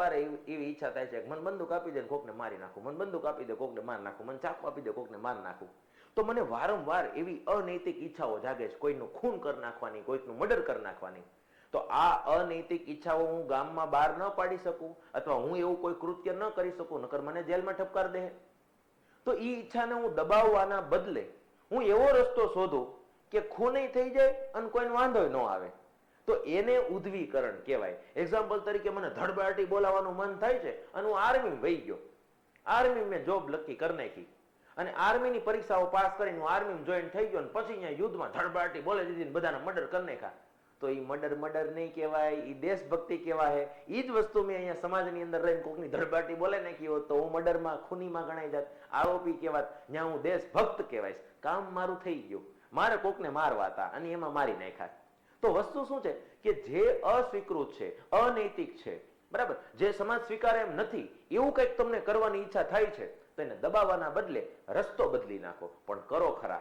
વારે એવી ઈચ્છા થાય છે કે બંદૂક આપી દે કોકને મારી નાખું, મને બંદૂક આપી દે કોકને માર નાખું, મને ચાકુ આપી દે કોકને માર નાખું. તો મને વારંવાર એવી અનૈતિક ઈચ્છાઓ જાગે છે, કોઈનું ખૂન કરી નાખવાની, કોઈકનું મર્ડર કરી નાખવાની. તો આ અનૈતિક ઈચ્છાઓ હું ગામમાં બહાર ન પાડી શકું અથવા હું એવું કોઈ કૃત્ય ન કરી શકું, નકર મને જેલમાં ઠપકાર દે. તો એ ઈચ્છાને હું દબાવવાના બદલે હું એવો રસ્તો શોધું કે ખૂનય થઈ જાય અને કોઈને વાંધો ન આવે. તો એને ઉદ્વીકરણ કહેવાય. એક્ઝામ્પલ તરીકે મને ધડબાટી બોલાવાનું મન થાય છે અને હું આર્મી વહી ગયો. આર્મી મેં જોબ લકી કરી નાખી. અને આર્મીની પરીક્ષાઓ પાસ કરીને હું આર્મી જોઈન થઈ ગયો અને પછી અહીંયા યુદ્ધમાં ધડબાટી બોલે દીધી બધાના મર્ડર કરી નાખ્યા. તો એ મર્ડર મર્ડર નહીં કહેવાય એ દેશભક્તિ કહેવાય. એ જ વસ્તુ મેં અહીંયા સમાજની અંદર રહીને કોકની ધડબાટી બોલે નાખી હોત તો હું મર્ડરમાં ખૂનીમાં ગણાઈ જાત. આરોપી કહેવાત, જ્યાં હું દેશભક્ત કહેવાય કામ મારું થઈ ગયું. મારે કોકને મારવા હતા અને એમાં મારી નાખ્યા. તો વસ્તુ શું છે? કે જે અસ્વીકૃત છે, અનૈતિક છે, બરાબર? જે સમાજ સ્વીકારે એમ નથી, એવું કંઈક તમને કરવાની ઈચ્છા થાય છે, તો એને દબાવવાના બદલે રસ્તો બદલી નાખો, પણ કરો ખરા.